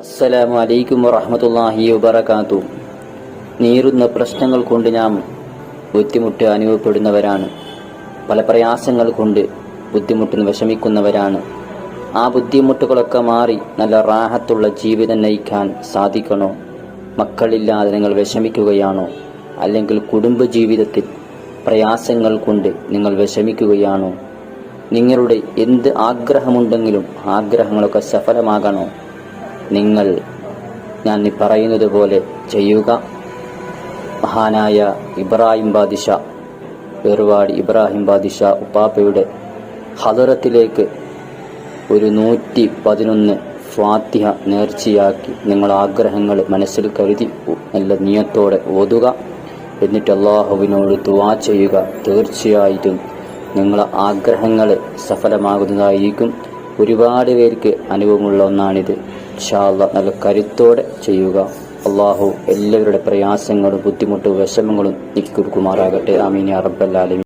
അസ്സലാമു അലൈക്കും വറഹമത്തല്ലാഹി വബറകാതു നീറുന്ന പ്രശ്നങ്ങൾ കൊണ്ട് നാം ബുദ്ധിമുട്ട് അനുഭവപ്പെടുന്നവരാണ്. പല പ്രയാസങ്ങൾ കൊണ്ട് ബുദ്ധിമുട്ടിന് വിഷമിക്കുന്നവരാണ്. ആ ബുദ്ധിമുട്ടുകളൊക്കെ മാറി നല്ല റാഹത്തുള്ള ജീവിതം നയിക്കാൻ സാധിക്കണോ? മക്കളില്ലാതെ നിങ്ങൾ വിഷമിക്കുകയാണോ? അല്ലെങ്കിൽ കുടുംബജീവിതത്തിൽ പ്രയാസങ്ങൾ കൊണ്ട് നിങ്ങൾ വിഷമിക്കുകയാണോ? നിങ്ങളുടെ എന്ത് ആഗ്രഹമുണ്ടെങ്കിലും ആഗ്രഹങ്ങളൊക്കെ സഫലമാകണോ? നിങ്ങൾ ഞാൻ പറയുന്നത് പോലെ ചെയ്യുക. മഹാനായ ഇബ്രാഹിം ബാദിഷ വേർവാടി ഇബ്രാഹിം ബാദിഷ ഉപ്പാപ്പയുടെ ഹദറത്തിലേക്ക് ഒരു നൂറ്റി പതിനൊന്ന് ഫാത്തിഹ നേർച്ചയാക്കി നിങ്ങൾ ആഗ്രഹങ്ങൾ മനസ്സിൽ കരുതി നല്ല നിയത്തോടെ ഓതുക. എന്നിട്ട് അള്ളാഹുവിനോട് ദുവാ ചെയ്യുക. തീർച്ചയായിട്ടും നിങ്ങളുടെ ആഗ്രഹങ്ങൾ സഫലമാകുന്നതായിരിക്കും. ഒരുപാട് പേർക്ക് അനുഭവമുള്ള ഒന്നാണിത്. ഷാള്ള നല്ല കരുത്തോടെ ചെയ്യുക. അള്ളാഹു എല്ലാവരുടെ പ്രയാസങ്ങളും ബുദ്ധിമുട്ടും വിഷമങ്ങളും നീക്കി കൊടുക്കുമാറാകട്ടെ. ആമീൻ യാ ആലമീൻ.